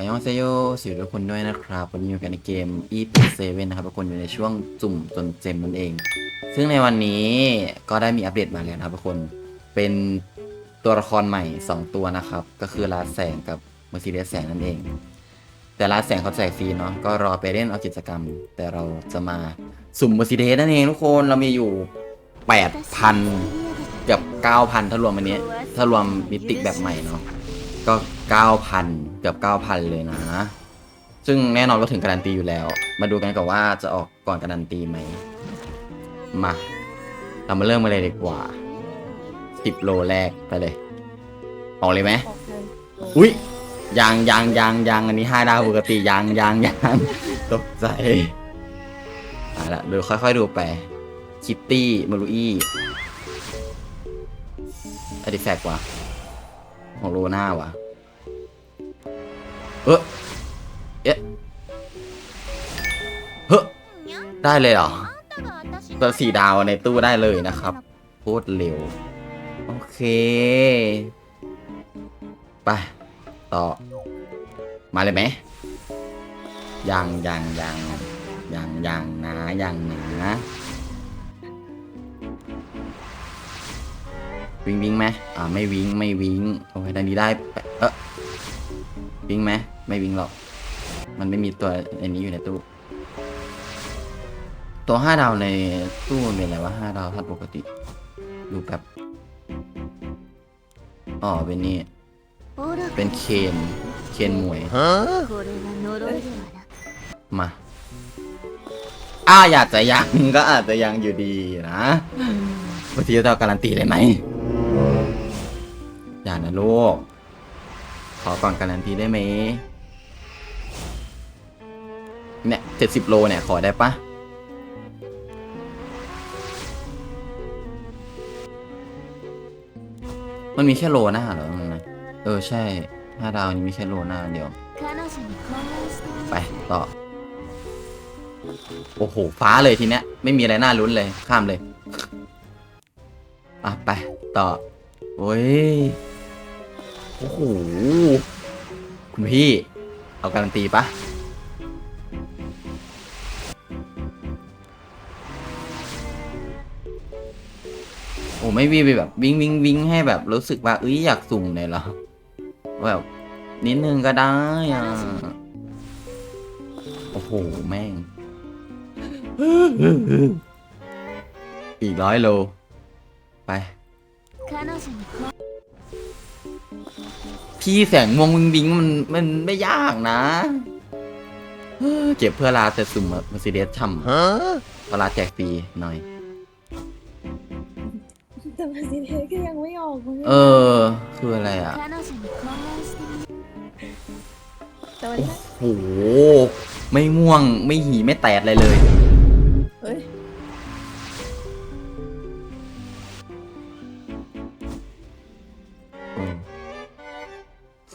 อยองเซโยสวัสดีทุกคนด้วยนะครับ วันนี้อยู่กันในเกม e p 7นะครับทุกคนอยู่ในช่วงจุ่มจนเจมนั่นเอง ซึ่งในวันนี้ก็ได้มีอัปเดตมาแล้วนะครับทุกคนเป็นตัวละครใหม่ 2 ตัวนะครับ ก็คือลาแสงกับเมอร์ซิเดสแสงนั่นเอง แต่ลาแสงเขาแจกฟรีเนาะก็รอไปเล่นเอากิจกรรม แต่เราจะมาสุ่มเมอร์ซิเดสนั่นเองทุกคนเรามีอยู่ 8,000เกือบ9,000ถ้ารวมอันนี้ถ้ารวมมิติแบบใหม่เนาะ ก็ 9,000 เกือบ 9,000 เลยนะ ซึ่งแน่นอนว่าถึงการันตีอยู่แล้ว มาดูกันก่อนว่าจะออกก่อนการันตีไหม มา เรามาเริ่มกันเลยดีกว่า 10 โลแรกไปเลย ออกเลยไหมออกเลยอุ้ยยังยังยังยังอันนี้ห้าดาวปกติยังยังยังตกใจเอาละเดี๋ยวค่อยๆดูไปคิตตี้มารุอี้อดิแฟกว่ะ ของโลน่าวะเออเอ๊ะเฮ้ยได้เลยเหรอตัวสี่ดาวในตู้ได้เลยนะครับโคตรเร็ว โอเค ไป ต่อ มาเลยไหมยังยังยังยังยังนะยังนะ วิ่งวิ่งไหมอ่าไม่วิ่งไม่วิ่งโอเคดังนี้ได้เออวิ่งไหมไม่วิ่งหรอก มันไม่มีตัวในนี้อยู่ในตู้ ตัวห้าดาวในตู้มันเป็นอะไรวะห้าดาวถ้าปกติ ดูแบบอ๋อเป็นนี่เป็นเคนเคนมวยมาอ้าอยากจะยังก็อาจจะยังอยู่ดีนะบางทีเราการันตีเลยไหม อย่านะลูก ขอก่อนการันตีได้ไหมเนี่ยเจ็ดสิบโลเนี่ย ขอได้ปะมันมีแค่โลหน้าเหรอมันนะเออใช่ห้าดาวนี้มีแค่โลหน้าเดียว ไป ต่อ โอ้โห ฟ้าเลยทีเนี้ย ไม่มีอะไรน่าลุ้นเลย ข้ามเลย อะ ไป ต่อ โอ้ย โอ้โห คุณพี่ เอาการันตีปะโอ้ไม่วิ่งไปแบบวิ่งวิ่งวิ่งให้แบบรู้สึกว่าเอ้ยอยากสุ่มเลยเหรอแบบนิดนึงก็ได้อะโอ้โห แม่ง อีกร้อยโล ไป พี่แสงม่วงวิงวิงมันมันไม่ยากนะเฮ้อเก็บเพื่อลาแต่สุ่มมาซิเดสช่ำเวลาแจกฟรีหน่อย แต่มาซิเทสก็ยังไม่ออกเลยเออ คืออะไรอะแต่วันนี้โอ้โหไม่ม่วงไม่หีไม่แตดอะไรเลย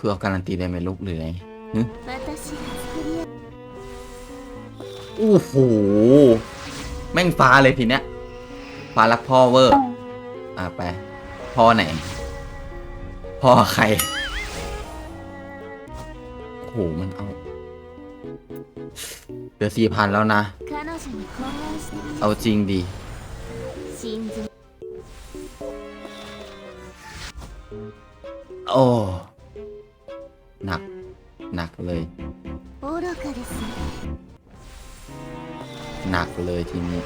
คือเอาการันตีได้ไหมลูกหรือไงหึโอ้โห แม่งฟ้าเลยทีเนี้ยฟ้ารักพ่อเวอร์ อะไป พ่อไหน พ่อใคร โอ้โห มันเอาเหลือสี่พันแล้วนะ เอาจริงดีโอ้ หนัก หนักเลย หนักเลยทีนี้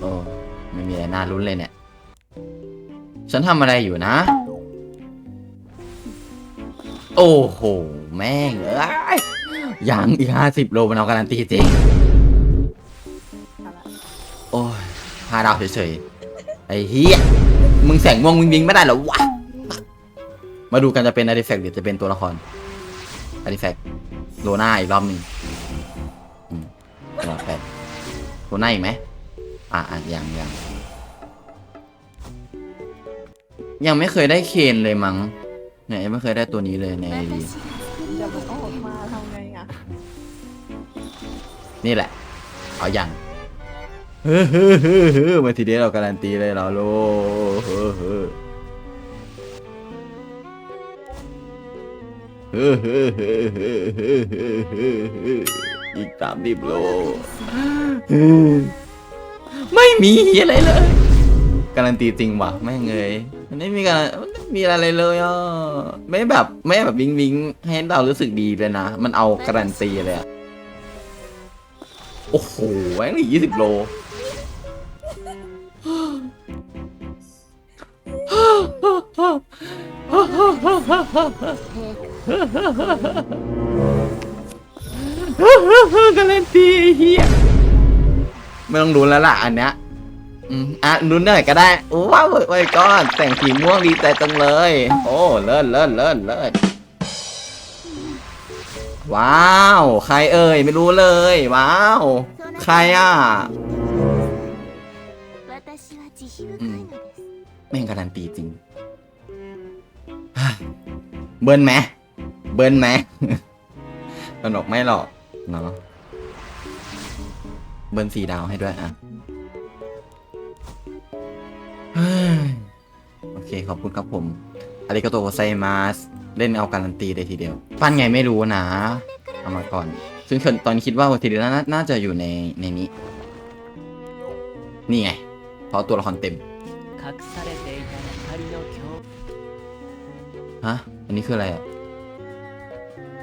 โอ้ ไม่มีอะไรน่ารุ้นเลยเนี่ย ฉันทำอะไรอยู่นะ โอ้โห แม่ง เอ้ยยังอีกห้าสิบโลมันเอาการันตีจริง โอ้ยห้าดาวเฉยๆ ไอ้เฮีย มึงแสงม่วงวิงวิงไม่ได้เหรอวะ มาดูกันจะเป็นอาร์ติแฟกต์หรือจะเป็นตัวละครอาร์ติแฟกต์โลน่าอีกรอบหนึ่งอืมรอบแปดโลน่าอีกไหมอะอะยังยังยังไม่เคยได้เคนเลยมั้งเนี่ยยังไม่เคยได้ตัวนี้เลยใน ID เดี๋ยวมันออกมาทำไงอะ นี่แหละ เอาอย่าง เฮ้อเฮ้อเฮ้อเฮ้อมาทีเดียวเราการันตีเลยเหราโลเฮ้อเฮ้ออีกสามสิบโลไม่มีอะไรเลย การันตีจริงวะแม่งเลยมันไม่มีการมันไม่มีอะไรเลยอะไม่แบบไม่แบบวิงวิงให้เรารู้สึกดีเลยนะ มันเอาการันตีเลยอะโอ้โหแม่งยี่สิบโล การันตีไอ้เฮียไม่ต้องลุ้นแล้วล่ะอันเนี้ยอืมอ่ะลุ้นหน่อยก็ได้โอ้ว้าวไว้ก้อนแต่งสีม่วงดีใจจังเลย โอ้เลิศเลิศเลิศเลิศว้าว ใครเอ่ยไม่รู้เลย ว้าว ใครอ่ะ 私は慈悲深いのです、 แม่งการันตีจริง เบิ้ลไหมเบิ้ลไหมสนุกไม่หรอกเนาะเบิ้ลสี่ดาวให้ด้วยอะโอเคขอบคุณครับผมอาริกาโตไซมาสเล่นเอาการันตีเลยทีเดียว ปั้นไงไม่รู้นะ เอามาก่อน ซึ่งตอนคิดว่าวัตถุดินน่าจะอยู่ในในนี้ นี่ไง เพราะตัวละครเต็ม ฮะ อันนี้คืออะไรอะ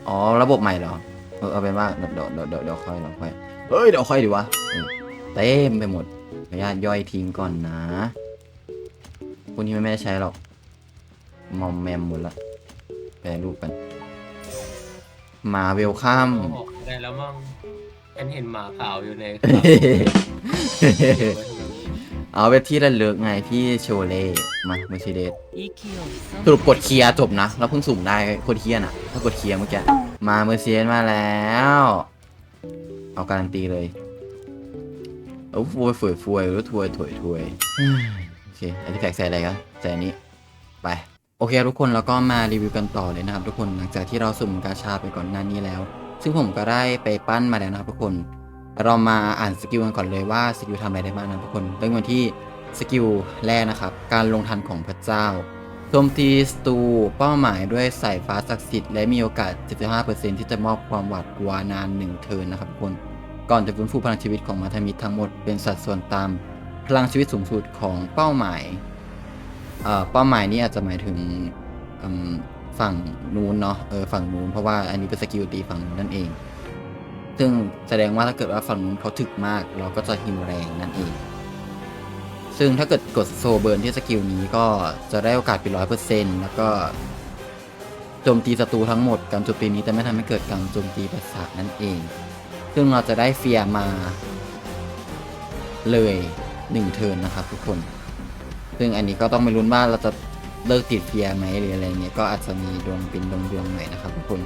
อ๋อ ระบบใหม่เหรอ เออเอาเป็นว่าเดี๋ยวเดี๋ยวเดี๋ยวเดี๋ยวเดี๋ยวค่อยเดี๋ยวค่อยเฮ้ย เดี๋ยวค่อยดีวะเออเต็มไปหมดขออนุญาตย่อยทิ้งก่อนนะพวกนี้ไม่ได้ใช้หรอก มอมแมมหมดละแปรรูปกันมาเวลคัมเอาออกได้แล้วมั้งฉันเห็นหมาขาวอยู่ใน เอาไปที่ระลึกไงพี่โชเล่มาเมอร์เซเดสสรุปกดเคลียร์จบนะ เราเพิ่งสุ่มได้โคตรเคียน่ะถ้ากดเคลียร์เมื่อกี้ มาเมอร์เซียนมาแล้ว เอาการันตีเลยโอ้ฟวยฟวยฟวยรู้ถวยถวยถวยโอเคอันที่แฝกใส่อะไรกันใส่นนี้ไปโอเคทุกคนแล้วก็มารีวิวกันต่อเลยนะครับ ทุกคนหลังจากที่เราสุ่มกาชาไปก่อนหน้านี้แล้ว ซึ่งผมก็ได้ไปปั้นมาแล้วนะครับทุกคน เรามาอ่านสกิลกันก่อนเลยว่าสกิลทำอะไรได้บ้างนะทุกคนเริ่มกันที่สกิลแรกนะครับ การลงทันของพระเจ้าโจมตีสตูเป้าหมายด้วยสายฟ้าศักดิ์สิทธิ์และมีโอกาส 75%ที่จะมอบความหวาดกลัวนานหนึ่งเทินนะครับทุกคน ก่อนจะฟื้นฟูพลังชีวิตของมาทมิตรทั้งหมดเป็นสัดส่วนตามพลังชีวิตสูงสุดของเป้าหมายเอ่อเป้าหมายนี้อาจจะหมายถึงฝั่งนู้นเนาะเออฝั่งนู้นเพราะว่าอันนี้เป็นสกิลตีฝั่งนู้นนั่นเอง ซึ่งแสดงว่าถ้าเกิดว่าฝั่งนู้นเขาถึกมาก เราก็จะฮิวแรงนั่นเอง ซึ่งถ้าเกิดกดโซเบิร์นที่สกิลนี้ก็จะได้โอกาสเป็นร้อยเปอร์เซ็นต์แล้วก็โจมตีศัตรูทั้งหมดการโจมตีนี้จะไม่ทำให้เกิดการโจมตีประสาทนั่นเอง ซึ่งเราจะได้เฟียร์มาเลยหนึ่งเทิร์นนะครับทุกคน ซึ่งอันนี้ก็ต้องไปลุ้นว่าเราจะเลิกติดเฟียร์ไหมหรืออะไรเงี้ยก็อาจจะมีดวงเป็นดวงดวงหน่อยนะครับทุกคน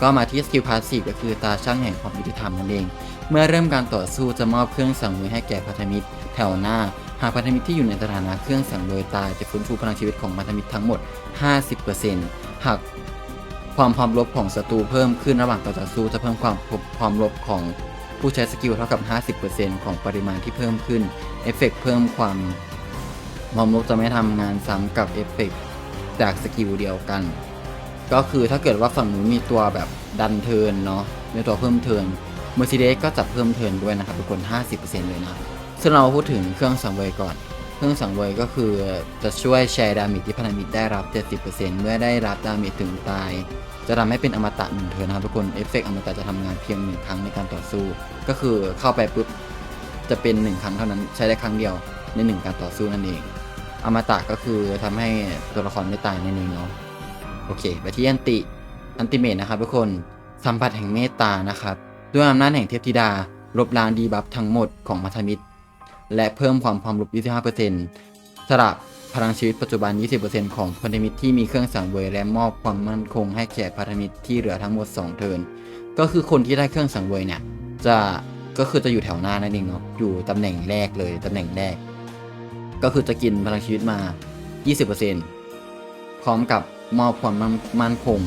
ก็มาที่สกิลพาสซีฟก็คือตาช่างแห่งความยุติธรรมนั่นเอง เมื่อเริ่มการต่อสู้จะมอบเครื่องสังเวยให้แก่พันธมิตร แถวหน้า หากพันธมิตรที่อยู่ในสถานะเครื่องสังเวยตายจะฟื้นฟูพลังชีวิตของพันธมิตรทั้งหมด 50%หากความพร้อมรบของศัตรูเพิ่มขึ้นระหว่างต่อสู้จะเพิ่มความพร้อมรบของผู้ใช้สกิลเท่ากับ 50%ของปริมาณที่เพิ่มขึ้น เอฟเฟกต์เพิ่มความพร้อมรบจะไม่ทำงานซ้ำกับเอฟเฟกต์จากสกิลเดียวกัน ก็คือถ้าเกิดว่าฝั่งนู้นมีตัวแบบดันเทิร์นเนาะมีตัวเพิ่มเทิร์น Mercedes ก็จะเพิ่มเทิร์นด้วยนะครับทุกคน 50%เลยนะซึ่งเราพูดถึงเครื่องสังเวยก่อน เครื่องสังเวยก็คือจะช่วยแชร์ดาเมจที่พันธมิตรได้รับ 70%เมื่อได้รับดาเมจถึงตาย จะทำให้เป็นอมตะหนึ่งเทิร์นนะครับทุกคนเอฟเฟกต์อมตะจะทำงานเพียงหนึ่งครั้งในการต่อสู้ ก็คือเข้าไปปุ๊บจะเป็นหนึ่งครั้งเท่านั้นใช้ได้ครั้งเดียวในหนึ่งการต่อสู้นั่นเอง อมตะก็คือทำให้ตัวละครไม่ตายนั่นเองเนาะ โอเค ไปที่อันติอันติเมตนะครับทุกคนสัมผัสแห่งเมตตานะครับด้วยอำนาจแห่งเทพธิดาลบล้างดีบัฟทั้งหมดของมัทมิตร และเพิ่มความพร้อมรบ25%สละพลังชีวิตปัจจุบัน 20%ของพันธมิตรที่มีเครื่องสังเวยและมอบความมั่นคงให้แก่พันธมิตรที่เหลือทั้งหมด 2 เทินก็คือคนที่ได้เครื่องสังเวยเนี่ย จะก็คือจะอยู่แถวหน้านั่นเองเนาะอยู่ตำแหน่งแรกเลยตำแหน่งแรก ก็คือจะกินพลังชีวิตมา 20%พร้อมกับ มอบความมั่นคง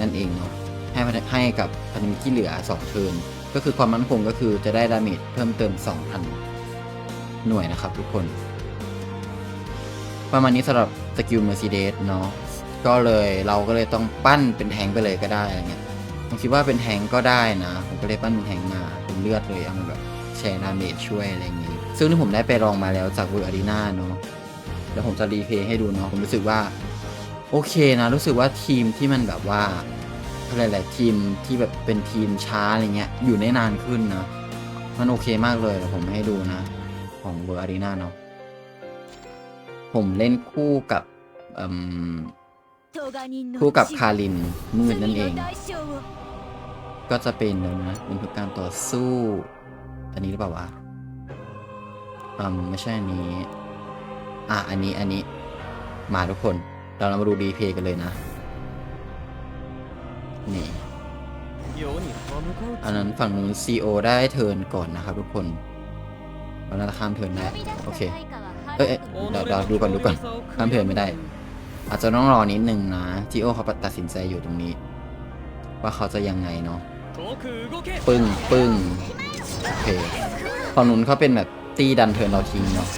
นั่นเองเนาะให้ให้กับพันธมิตรที่เหลือ 2 เทิร์นก็คือความมั่นคงก็คือจะได้ดาเมจเพิ่มเติม 2,000 หน่วยนะครับทุกคน ประมาณนี้สำหรับสกิล Mercedes เนาะก็เลยเราก็เลยต้องปั้นเป็นแทงไปเลยก็ได้อะไรเงี้ยผมคิดว่าเป็นแทงก็ได้นะ ผมก็เลยปั้นเป็นแทงมาเป็นเลือดเลยเอามาแบบแชร์ดาเมจช่วยอะไรอย่างงี้ ซึ่งที่ผมได้ไปลองมาแล้วจากเวอร์อารีนาเนาะเดี๋ยวผมจะรีเพย์ให้ดูเนาะผมรู้สึกว่า โอเคนะรู้สึกว่าทีมที่มันแบบว่าอะไรหลายๆทีมที่แบบเป็นทีมช้าอะไรเงี้ยอยู่ได้นานขึ้นนะมันโอเคมากเลยเดี๋ยวผมให้ดูนะ ของเวอร์อารีนาเนาะผมเล่นคู่กับคู่กับคารินมืดนั่นเอง ก็จะเป็นแล้วนะเป็นทุกการต่อสู้ อันนี้หรือเปล่าวะอืมไม่ใช่อันนี้ อะอันนี้อันนี้มาทุกคน เรามาดูรีเพย์กันเลยนะ นี่ อันนั้นฝั่งนู้น CO ได้เทิร์นก่อนนะครับทุกคนเราจะข้ามเทิร์นได้ โอเค เอ้ยเดี๋ยวราดูก่อนดูก่อน ข้ามเทิร์นไม่ได้ อาจจะต้องรอนิดนึงนะ GO เขาตัดสินใจอยู่ตรงนี้ ว่าเขาจะยังไงเนาะ ปึ้ง ปึ้ง โอเคฝั่งนู้นเขาเป็นแบบตีดันเทิร์นเราทิ้งเนาะ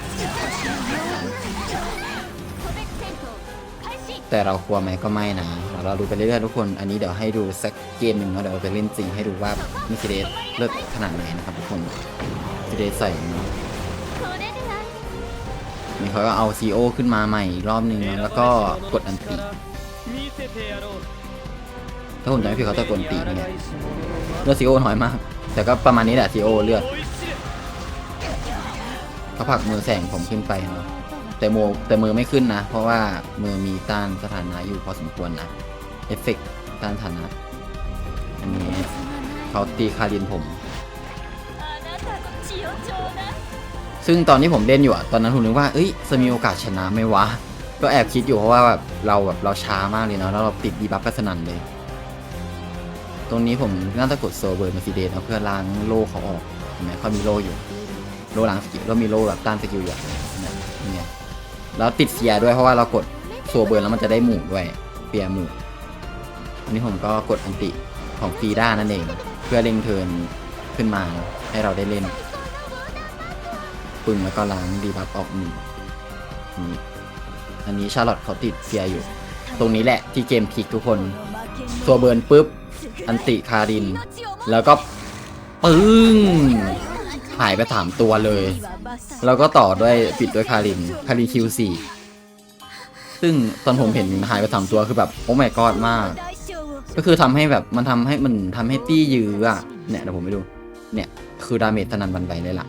แต่เรากลัวไหมก็ไม่นะ เราดูไปเรื่อยๆทุกคน อันนี้เดี๋ยวให้ดูสักเกมหนึ่งเนาะเดี๋ยวไปเล่นจริงให้ดูว่ามิคิเดสเลิศขนาดไหนนะครับทุกคนมิคิเดสใส่เนาะนี่เขาก็เอาซีโอขึ้นมาใหม่รอบหนึ่งแล้วก็กดอันตีถ้าผมจำไม่ผิดเขาตะกดตีเนี่ยเลือดซีโอน้อยมาก แต่ก็ประมาณนี้แหละซีโอเลือดเขาผักมือแสงผมขึ้นไปเนาะ แต่โมแต่มือไม่ขึ้นนะ เพราะว่ามือมีต้านสถานะอยู่พอสมควรนะเอฟเฟกต์ต้านสถานะ อันนี้เขาตีคารินผม ซึ่งตอนที่ผมเล่นอยู่อะตอนนั้นผมนึกว่าเอ้ยจะมีโอกาสชนะไหมวะ ก็แอบคิดอยู่เพราะว่าแบบเราแบบเราช้ามากเลยเนาะแล้วเราติดดีบัฟกันสนันเลย ตรงนี้ผมน่าจะกดโซเบอร์มาซีเดนเพื่อล้างโล่เขาออกเห็นไหมเขามีโล่อยู่ โล่ล้างสกิลแล้วมีโล่แบบต้านสกิลอยู่อะ แล้วติดเฟียด้วยเพราะว่าเรากดโซเบอร์นแล้วมันจะได้หมู่ด้วยเฟียหมู่อันนี้ผมก็กดอันติของฟีด้านั่นเอง เพื่อเล็งเทินขึ้นมาให้เราได้เล่นปึ้งแล้วก็ล้างดีบัฟออกหนึ่งนี่อันนี้ชาร์ลอตเขาติดเฟียอยู่ ตรงนี้แหละที่เกมพลิกทุกคนตัวเบิร์นปุ๊บ อันติคาริน แล้วก็ปึ้ง หายไปสามตัวเลย แล้วก็ต่อด้วยปิดด้วยคารินคารินคิวสี่ซึ่งตอนผมเห็นหายไปสามตัวคือแบบโอ้ my god มาก ก็คือทำให้แบบมันทำให้มันทำให้ตี้ยื้ออะเนี่ยเดี๋ยวผมไปดู เนี่ยคือดาเมจสนันบันไหวเลยล่ะ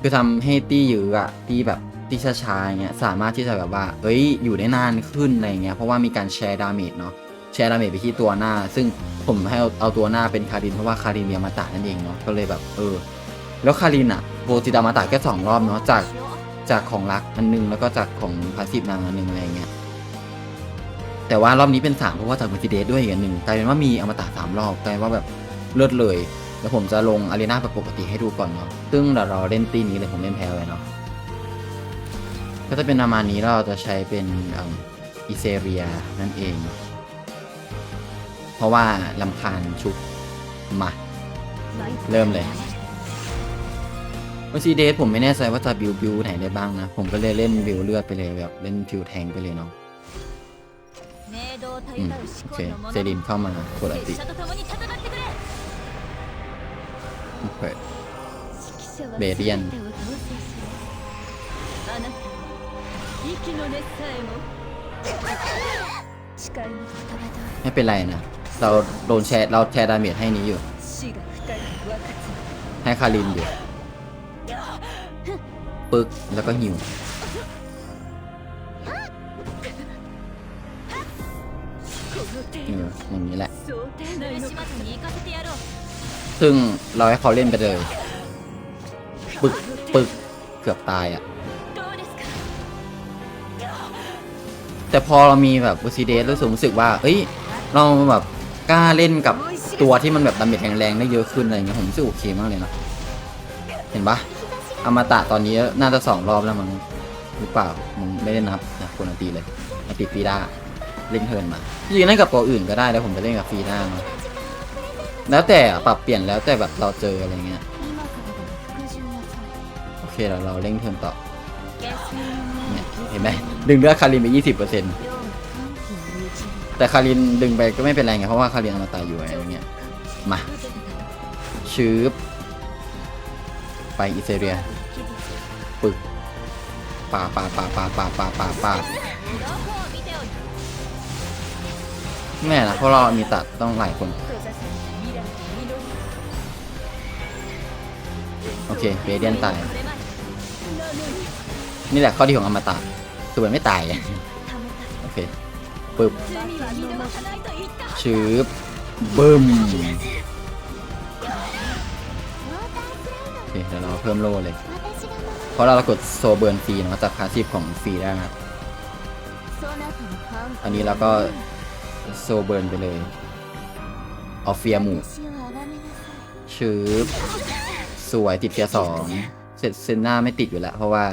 คือทำให้ตี้ยื้ออะตี้แบบตี้ช้าๆอย่างเงี้ยสามารถที่จะแบบว่า เอ้ยอยู่ได้นานขึ้นอะไรเงี้ยเพราะว่ามีการแชร์ดาเมจเนาะแชร์ดาเมจไปที่ตัวหน้า ซึ่งผมให้เอาเอาตัวหน้าเป็นคารินเพราะว่าคารินเรียมาตะนั่นเองเนาะก็เลยแบบเออ แล้วคารินอะโบติดามาตะแค่สองรอบเนาะจากจากของรักอันหนึงแล้วก็จากของพาสซีฟนางอันหนึงอะไรเงี้ยแต่ว่ารอบนี้เป็นสามเพราะว่าจากมิติเดสด้วยอีกอันหนึ่งกลายเป็นว่ามีอมตะสามรอบกลายเป็นว่าแบบเลือดเลยแล้วผมจะลงอารีนาแบบปกติให้ดูก่อนเนาะซึ่งเดี๋ยวเราเล่นตีนี้เลยผมเล่นแพ้ไว้เนาะก็จะเป็นประมาณนี้เราจะใช้เป็นอิเซเรียนั่นเอง เพราะว่าลำคาญชุบมา เริ่มเลย เมอร์ซีเดสผมไม่แน่ใจว่าจะบิวบิวไหนได้บ้างนะ ผมก็เลยเล่นบิวเลือดไปเลยแบบเล่นฟิวแทงไปเลยเนาะโอเคเซรินเข้ามาโคดาติโอเคเบรียนไม่เป็นไรนะ เราโดนแชร์เราแชร์ดาเมจให้นี้อยู่ ให้คารินอยู่ ปึ๊กแล้วก็หิวเอออย่างนี้แหละ ซึ่งเราให้เขาเล่นไปเลย ปึกปึกเกือบตายอะ่ะ แต่พอเรามีแบบบูซีเดสรู้สึกรู้สึกว่า เอ้ย เราแบบกล้าเล่นกับตัวที่มันแบบดาเมจแรงๆได้เยอะขึ้นอะไรเงี้ยผมรู้สึกโอเคมากเลยนะ เห็นปะ อมตะตอนนี้น่าจะสองรอบแล้วมั้งหรือเปล่ามึงไม่ได้นับนะคนอตีเลยมาติดฟีด้าเล่นเทินมาจริงๆเล่นกับตัวอื่นก็ได้แล้วผมจะเล่นกับฟีด้ามาแล้วแต่ปรับเปลี่ยนแล้วแต่แบบเราเจออะไรเงี้ยโอเคเราเราเล่นเทินต่อเเห็นไหมดึงเลือดคารินไปยี่สิบเปอร์เซ็นต์แต่คารินดึงไปก็ไม่เป็นไรไงเพราะว่าคารินอมตะอยู่อะไรเงี้ยมาชื้อ ไปอิเซเรียปึกป่าป่าป่าป่าป่าป่าป่าป่าแม่นะเพราะเรามีตัดต้องหลายคน โอเคเบเดียนตาย นี่แหละข้อดีของอมตะคือมันไม่ตาย โอเคปึ๊บชื้อบึ้ม เดี๋ยวเราเพิ่มโล่เลย เพราะเรากดโซเบิร์นฟรีนาะจากพาสซีฟของฟรีได้ครับอันนี้เราก็โซเบิร์นไปเลยออฟเฟียหมู่ชื้บสวยติดเฟียสองเสร็จเซนหน้าไม่ติดอยู่แล้ว เพราะว่า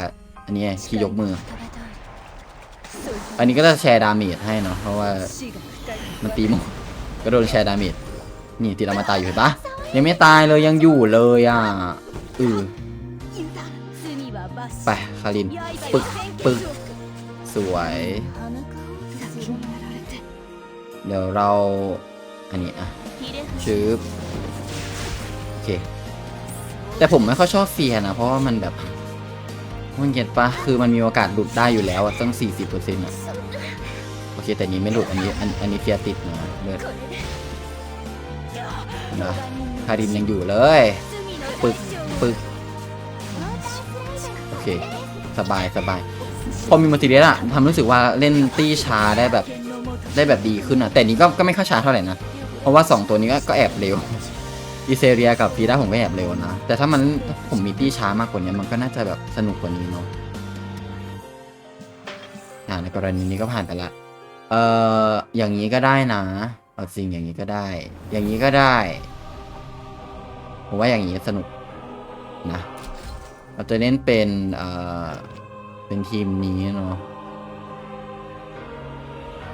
อันนี้ที่ยกมือ อันนี้ก็จะแชร์ดาเมจให้เนาะเพราะว่ามันตีหมดก็โดนแชร์ดาเมจนี่ตีเรามาตายอยู่เห็นปะยังไม่ตายเลยยังอยู่เลยอะ อือไปคาริน ปึก ปึก สวย เดี๋ยวเรา อันนี้อะชื้อโอเค แต่ผมไม่ค่อยชอบเฟียนะ เพราะว่ามันแบบมันเห็นปะคือมันมีโอกาสหลุดได้อยู่แล้วตั้ง 40%นต์โอเค แต่นี้ไม่หลุด อันนี้ อันอันนี้เฟียติดนะเลิศนะคารินยังอยู่เลย ปึกึ๊กโอเค สบายสบาย พอมีมัลติเลสอะทำรู้สึกว่าเล่นตี้ช้าได้แบบได้แบบดีขึ้นอะแต่นี้ก็ก็ไม่ค่อยช้าเท่าไหร่นะ เพราะว่า 2 ตัวนี้ก็แอบเร็วอีเซเรียกับฟีด้าผมก็แอบเร็วนะ แต่ถ้ามันผมมีตี้ช้ามากกว่านี้มันก็น่าจะแบบสนุกกว่านี้เนาะอ่าในกรณีนี้ก็ผ่านไปละ เอ่อ อย่างนี้ก็ได้นะ เอาจริงอย่างนี้ก็ได้ อย่างนี้ก็ได้ ผมว่าอย่างนี้สนุก นะ เราจะเน้นเป็นเอ่อเป็นทีมนี้เนาะ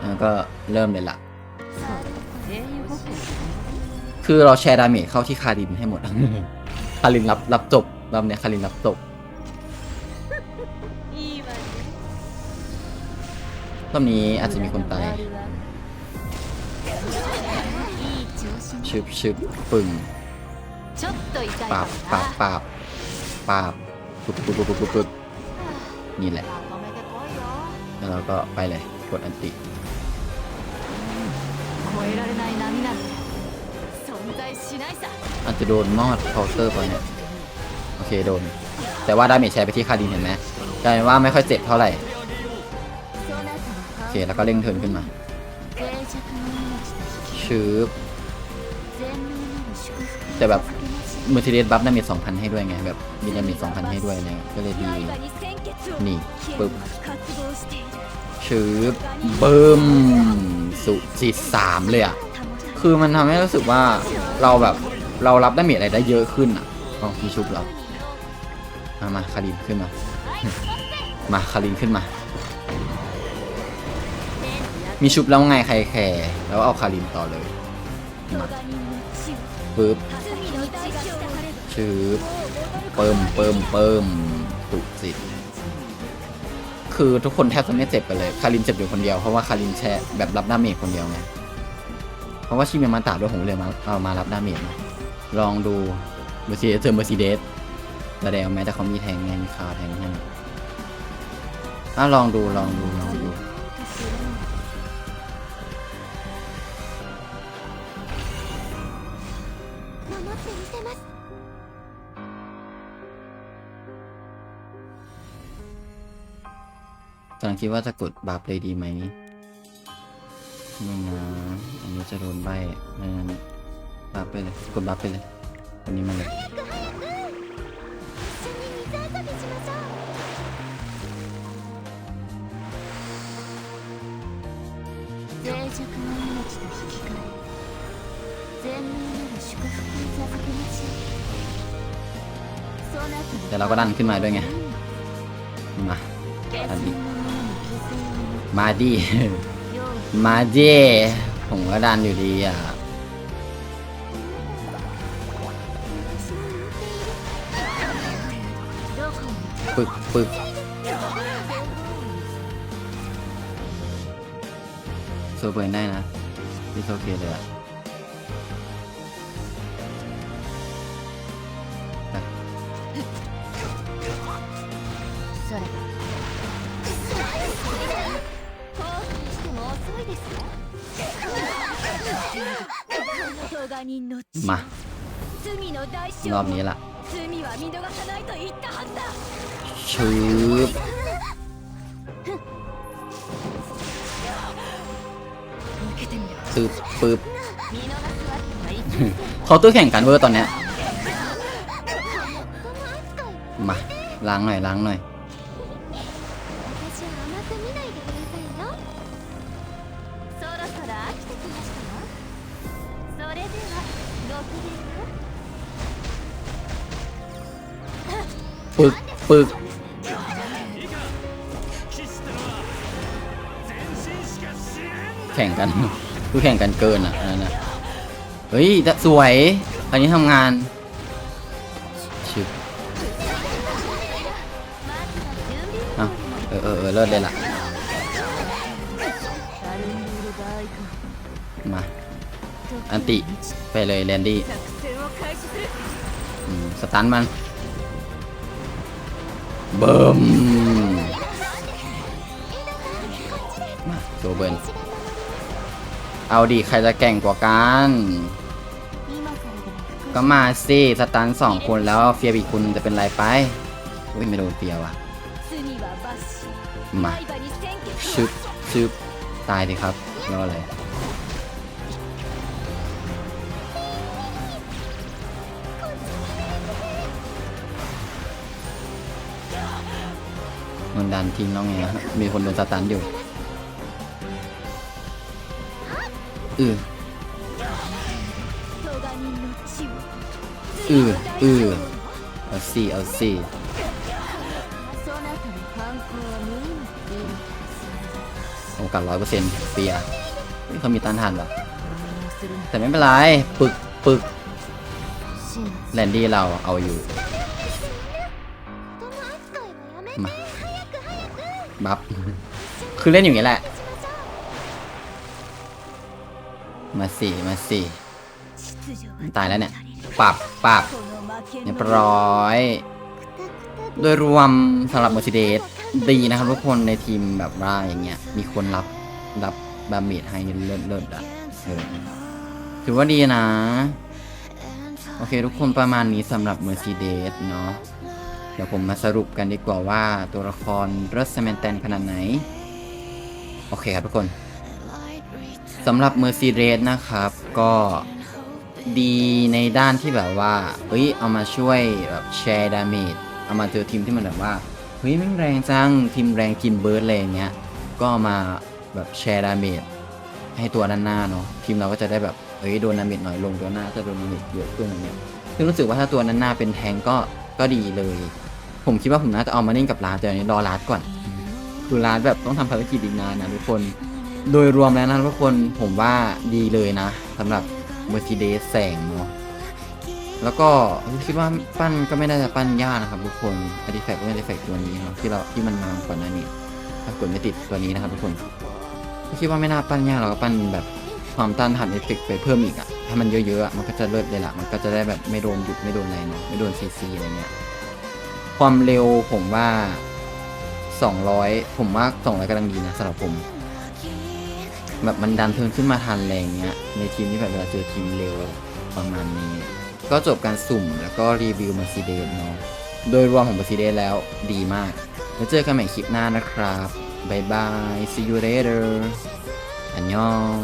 แล้วก็เริ่มเลยละคือเราแชร์ดาเมจเข้าที่คารินให้หมด คารินรับรับจบรอบเนี้ยคารินรับจบรอบนี้อาจจะมีคนตายชึบชึบปึ่งปาบปาบปาบ ป้าปุ๊บปุ๊บปุ๊บปุ๊บปุ๊บนี่แหละ แล้วเราก็ไปเลย กดอันติอันจะโดนมอดเคาน์เตอร์ไปเนี่ยโอเคโดน แต่ว่าดาเมจแชร์ไปที่คาดินเห็นไหมกลายเป็นว่าไม่ค่อยเจ็บเท่าไหร่ โอเค แล้วก็เร่งเทินขึ้นมาชืบแต่แบบ มือทีเดสบัฟได้เมจสองพันให้ด้วยไงแบบมีดาเมจสองพันให้ด้วยไงก็เลยดีนี่ปึ๊บชืบเบิ่มสุจิตสามเลยอะคือมันทำให้รู้สึกว่าเราแบบเรารับได้เมจอะไรได้เยอะขึ้นอะอ๋อมีชุบเรามามาคารินขึ้นมา มาคารินขึ้นมา มีชุบแล้วไงใครแคร์แล้วเอาคารินต่อเลยมาปึ๊บ ชืบเปิมเปิมเปิมสุจิตคือทุกคนแทบจะไม่เจ็บกันเลย คารินเจ็บอยู่คนเดียว เพราะว่าคารินแชแบบรับดาเมจคนเดียวไง เพราะว่าชิเมมาตาด้วยผมเลยมาเอามารับดาเมจมาลองดูเมอร์ซีเจอเมอร์ซีเดสแสดงไหมแต่เขามีแทงไงมีคาแทงให้ถ้าลองดูลองดูลองดู กำลังคิดว่าจะกดบัฟเลยดีไหมนี่นะ อันนี้จะโดนใบไม่นั่นบัฟไปเลย กดบัฟไปเลย อันนี้มาเลยแต่เราก็ดันขึ้นมาด้วยไง มาดีมาเจผมก็ดันอยู่ดีอะ ปึกปึกโซเบิร์นได้นะ นี่โอเคเลยอะ มารอบนี้ละชืบปื๊บปื๊บเขาตู้แข่งกันเวอร์ตอนเนี้ยมาล้างหน่อยล้างหน่อย ปึกแข่งกันคือแข่งกันเกินอะนั่นนะเฮ้ยสวย อันนี้ทำงานชิบอเออเออเลิศเลยล่ะ มา อันติ ไปเลยแลนดี้สตันมัน เบิ่มมาตัวเบิร์นเอาดีใครจะแก่งกว่ากัน ก็มาสิสตันสองคนแล้วเฟียบีคุณจะเป็นไรไปอุ้ยไม่โดนเฟียว่ะมาชุบชุบตายดิครับแล้วอะไร ดันทิ้งแล้วไงนะมีคนโดนสตันอยู่อืออืออือเอาสิเอาสิโอกาสร้อยเปอร์เซ็นต์เปียเขามีต้านทานหรอแต่ไม่เป็นไร ปึก ปึก แลนดี้เราเอาอยู่ บัฟ คือเล่นอย่างนี้แหละ มาสี่มาสี่ตายแล้วเนี่ย ปรับปรับเรียบร้อย โดยรวมสำหรับ Mercedes ดีนะครับทุกคนในทีมแบบว่าอย่างเงี้ย มีคนรับรับบาเมดให้เลิศเลิศอะถือว่าดีนะ โอเคทุกคนประมาณนี้สำหรับ Mercedes เนาะ ดี๋ยวผมมาสรุปกันดีกว่าว่าตัวละครเรสแมนแตนขนาดไหน โอเคครับทุกคนสำหรับ Mercedes นะครับก็ดีในด้านที่แบบว่า เฮ้ย เอามาช่วยแบบแชร์ดาเมจ เอามาเจอทีมที่มันแบบว่า เฮ้ยแม่งแรงจัง ทีมแรงทีมเบิร์ดอะไรอย่างเงี้ย ก็มาแบบแชร์ดาเมจให้ตัวด้านหน้าเนาะ ทีมเราก็จะได้แบบ เฮ้ย โดนดาเมจน้อยลง ตัวหน้าจะโดนดาเมจเยอะขึ้นอะไรเงี้ย ซึ่งรู้สึกว่าถ้าตัวด้านหน้าเป็นแทงก็ ก็ดีเลย ผมคิดว่าผมน่าจะเอามาเล่นกับลาแต่อันนี้รอลาดก่อน คือลาดแบบต้องทำภารกิจอีกนานนะทุกคน โดยรวมแล้วนะทุกคนผมว่าดีเลยนะสำหรับ Mercedes แสงเนาะแล้วก็คิดว่าปั้นก็ไม่น่าจะปั้นยากนะครับทุกคนอ r ิแฟกต์ก็เป็นอ r ิแฟกต์ตัวนี้เนาะที่เราที่มันมาก่อนหน้านี้ถ้ากดไม่ติดตัวนี้นะครับทุกคนก็คิดว่าไม่น่าปั้นยากเราก็ปั้นแบบความต้านทานเอฟเฟกต์ไปเพิ่มอีกอะถ้ามันเยอะๆอะมันก็จะเลิศเลยล่ะมันก็จะได้แบบไม่โดนหยุดไม่โดนอะไรเนาะไม่โดนซีซีอะไรเงี้ย ความเร็วผมว่า 200 ผมว่า 200กำลังดีนะสำหรับผม แบบมันดันเทินขึ้นมาทันแรงเงี้ย ในทีมที่แบบเวลาเจอทีมเร็วประมาณนี้ ก็จบการสุ่มแล้วก็รีวิวมาซีเดนเนาะ โดยรวมของมาซีเดนแล้วดีมาก แล้วเจอกันใหม่คลิปหน้านะครับบายบาย see you later อันยอง